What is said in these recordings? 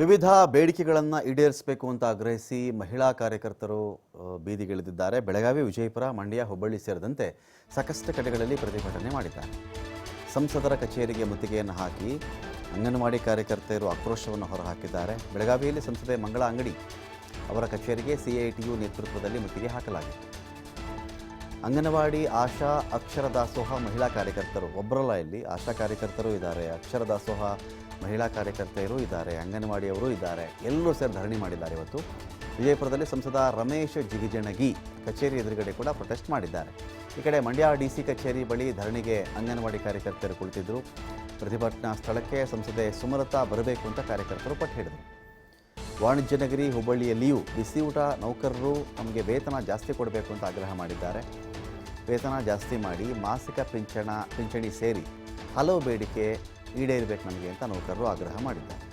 ವಿವಿಧ ಬೇಡಿಕೆಗಳನ್ನು ಈಡೇರಿಸಬೇಕು ಅಂತ ಆಗ್ರಹಿಸಿ ಮಹಿಳಾ ಕಾರ್ಯಕರ್ತರು ಬೀದಿಗಿಳಿದಿದ್ದಾರೆ. ಬೆಳಗಾವಿ ವಿಜಯಪುರ ಮಂಡ್ಯ ಹುಬ್ಬಳ್ಳಿ ಸೇರಿದಂತೆ ಸಾಕಷ್ಟು ಕಡೆಗಳಲ್ಲಿ ಪ್ರತಿಭಟನೆ ಮಾಡಿದ್ದಾರೆ. ಸಂಸದರ ಕಚೇರಿಗೆ ಮುತ್ತಿಗೆಯನ್ನು ಹಾಕಿ ಅಂಗನವಾಡಿ ಕಾರ್ಯಕರ್ತೆಯರು ಆಕ್ರೋಶವನ್ನು ಹೊರಹಾಕಿದ್ದಾರೆ. ಬೆಳಗಾವಿಯಲ್ಲಿ ಸಂಸದೆ ಮಂಗಳ ಅಂಗಡಿ ಅವರ ಕಚೇರಿಗೆ ಸಿಐಟಿಯು ನೇತೃತ್ವದಲ್ಲಿ ಮುತ್ತಿಗೆ ಹಾಕಲಾಗಿತ್ತು. ಅಂಗನವಾಡಿ ಆಶಾ ಅಕ್ಷರ ದಾಸೋಹ ಮಹಿಳಾ ಕಾರ್ಯಕರ್ತರು. ಒಬ್ಬರಲ್ಲ ಇಲ್ಲಿ, ಆಶಾ ಕಾರ್ಯಕರ್ತರು ಇದ್ದಾರೆ ಅಕ್ಷರ ದಾಸೋಹ ಮಹಿಳಾ ಕಾರ್ಯಕರ್ತೆಯರು ಇದ್ದಾರೆ, ಅಂಗನವಾಡಿಯವರು ಇದ್ದಾರೆ, ಎಲ್ಲರೂ ಸೇರಿ ಧರಣಿ ಮಾಡಿದ್ದಾರೆ ಇವತ್ತು. ವಿಜಯಪುರದಲ್ಲಿ ಸಂಸದ ರಮೇಶ್ ಜಿಗಿಜಣಗಿ ಕಚೇರಿ ಎದುರುಗಡೆ ಕೂಡ ಪ್ರೊಟೆಸ್ಟ್ ಮಾಡಿದ್ದಾರೆ. ಈ ಕಡೆ ಮಂಡ್ಯ ಡಿ ಸಿ ಕಚೇರಿ ಬಳಿ ಧರಣಿಗೆ ಅಂಗನವಾಡಿ ಕಾರ್ಯಕರ್ತರು ಕುಳಿತಿದ್ದರು ಪ್ರತಿಭಟನಾ ಸ್ಥಳಕ್ಕೆ ಸಂಸದೆ ಸುಮಲತಾ ಬರಬೇಕು ಅಂತ ಕಾರ್ಯಕರ್ತರು ಪಟ್ಟು ಹಿಡಿದರು. ವಾಣಿಜ್ಯ ನಗರಿ ಹುಬ್ಬಳ್ಳಿಯಲ್ಲಿಯೂ ಬಿಸಿ ಊಟ, ನೌಕರರು ನಮಗೆ ವೇತನ ಜಾಸ್ತಿ ಕೊಡಬೇಕು ಅಂತ ಆಗ್ರಹ ಮಾಡಿದ್ದಾರೆ. ವೇತನ ಜಾಸ್ತಿ ಮಾಡಿ ಮಾಸಿಕ ಪಿಂಚಣ, ಪಿಂಚಣಿ ಸೇರಿ ಹಲವು ಬೇಡಿಕೆ ಈಡೇರಬೇಕು ನಮಗೆ ಅಂತ ನೌಕರರು ಆಗ್ರಹ ಮಾಡಿದ್ದಾರೆ.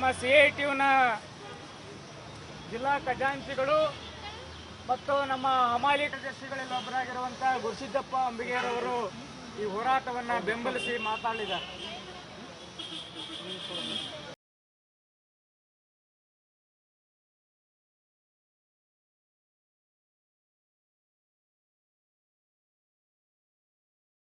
ನಮ್ಮ ಸಿ ಐ ಟಿಯುನ ಜಿಲ್ಲಾ ಖಜಾಂಚಿಗಳು ಮತ್ತು ನಮ್ಮ ಅಮಾಲಿ ಟ್ರಸ್ಟಿಗಳಲ್ಲಿ ಒಬ್ಬರಾಗಿರುವಂಥ ಗುರುಸಿದ್ದಪ್ಪ ಅಂಬಿಗೆರವರು ಈ ಹೋರಾಟವನ್ನು ಬೆಂಬಲಿಸಿ ಮಾತಾಡಿದ್ದಾರೆ